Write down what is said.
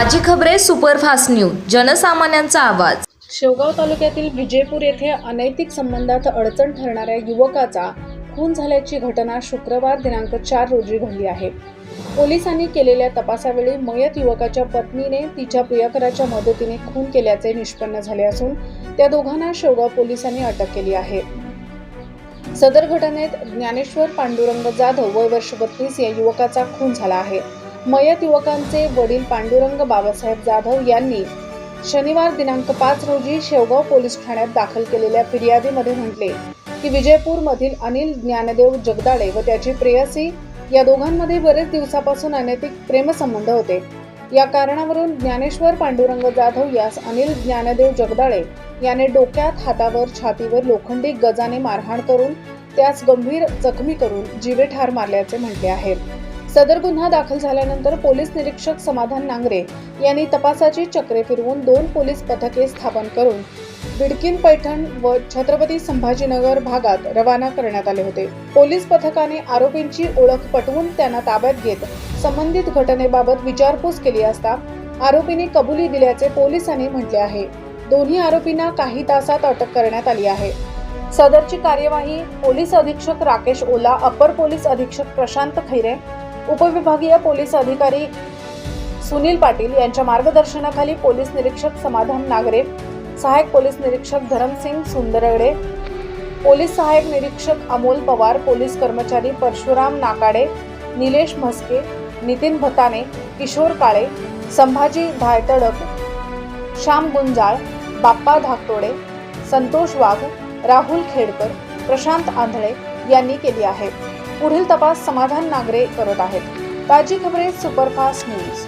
ताजी खबरे superfast news जनसामान्यांचा आवाज. शेवगाव तालुक्यातील विजयपूर येथे अनैतिक संबंधात अडचण ठरणाऱ्या युवकाचा खून झाल्याची घटना शुक्रवार दिनांक चार रोजी घडली आहे. पोलिसांनी केलेल्या तपासावेळी मयत युवकाच्या पत्नीने तिच्या प्रियकराच्या मदतीने खून केल्याचे निष्पन्न झाले असून त्या दोघांना शेवगाव पोलिसांनी अटक केली आहे. सदर घटनेत ज्ञानेश्वर पांडुरंग जाधव वय वर्ष बत्तीस या युवकाचा खून झाला आहे. मयत युवकांचे वडील पांडुरंग बाबासाहेब जाधव यांनी शनिवार दिनांक पाच रोजी शेवगाव पोलीस ठाण्यात दाखल केलेल्या फिर्यादीमध्ये म्हटले की विजयपूर मधील अनिल ज्ञानदेव जगदाळे व त्याची प्रेयसी या दोघांमध्ये बरेच दिवसापासून अनैतिक प्रेमसंबंध होते. या कारणावरून ज्ञानेश्वर पांडुरंग जाधव यास अनिल ज्ञानदेव जगदाळे याने डोक्यात हातावर छातीवर लोखंडी गजाने मारहाण करून त्यास गंभीर जखमी करून जीवे ठार मारल्याचे म्हटले आहे. सदर गुन्हा दाखल झाल्यानंतर पोलीस निरीक्षक समाधान नांगरे यांनी तपासाची चक्रे फिरवून दोन पोलीस पथके स्थापन करून बिडकिन पैठण व छत्रपती संभाजीनगर भागात रवाना करण्यात आले होते. पोलीस पथकाने आरोपींची ओळख पटवून त्यांना ताब्यात घेत संबंधित घटनेबाबत विचारपूस केली असता आरोपींनी कबुली दिल्याचे पोलिसांनी म्हटले आहे. दोन्ही आरोपींना काही तासात अटक करण्यात आली आहे. सदरची कार्यवाही पोलीस अधीक्षक राकेश ओला अपर पोलीस अधीक्षक प्रशांत खैरे उपविभागीय पोलीस अधिकारी सुनील पाटील यांच्या मार्गदर्शनाखाली पोलीस निरीक्षक समाधान नागरे सहाय्यक पोलीस निरीक्षक धरमसिंग सुंदरगडे पोलीस सहाय्यक निरीक्षक अमोल पवार पोलीस कर्मचारी परशुराम नाकाडे निलेश म्हस्के नितीन भताने किशोर काळे संभाजी धायतडक श्याम गुंजाळ बाप्पा धाकटोडे संतोष वाघ राहुल खेडकर प्रशांत आंधळे यांनी केली आहे. पुढील तपास समाधान नागरे करत आहेत. ताजी खबरे सुपरफास्ट न्यूज.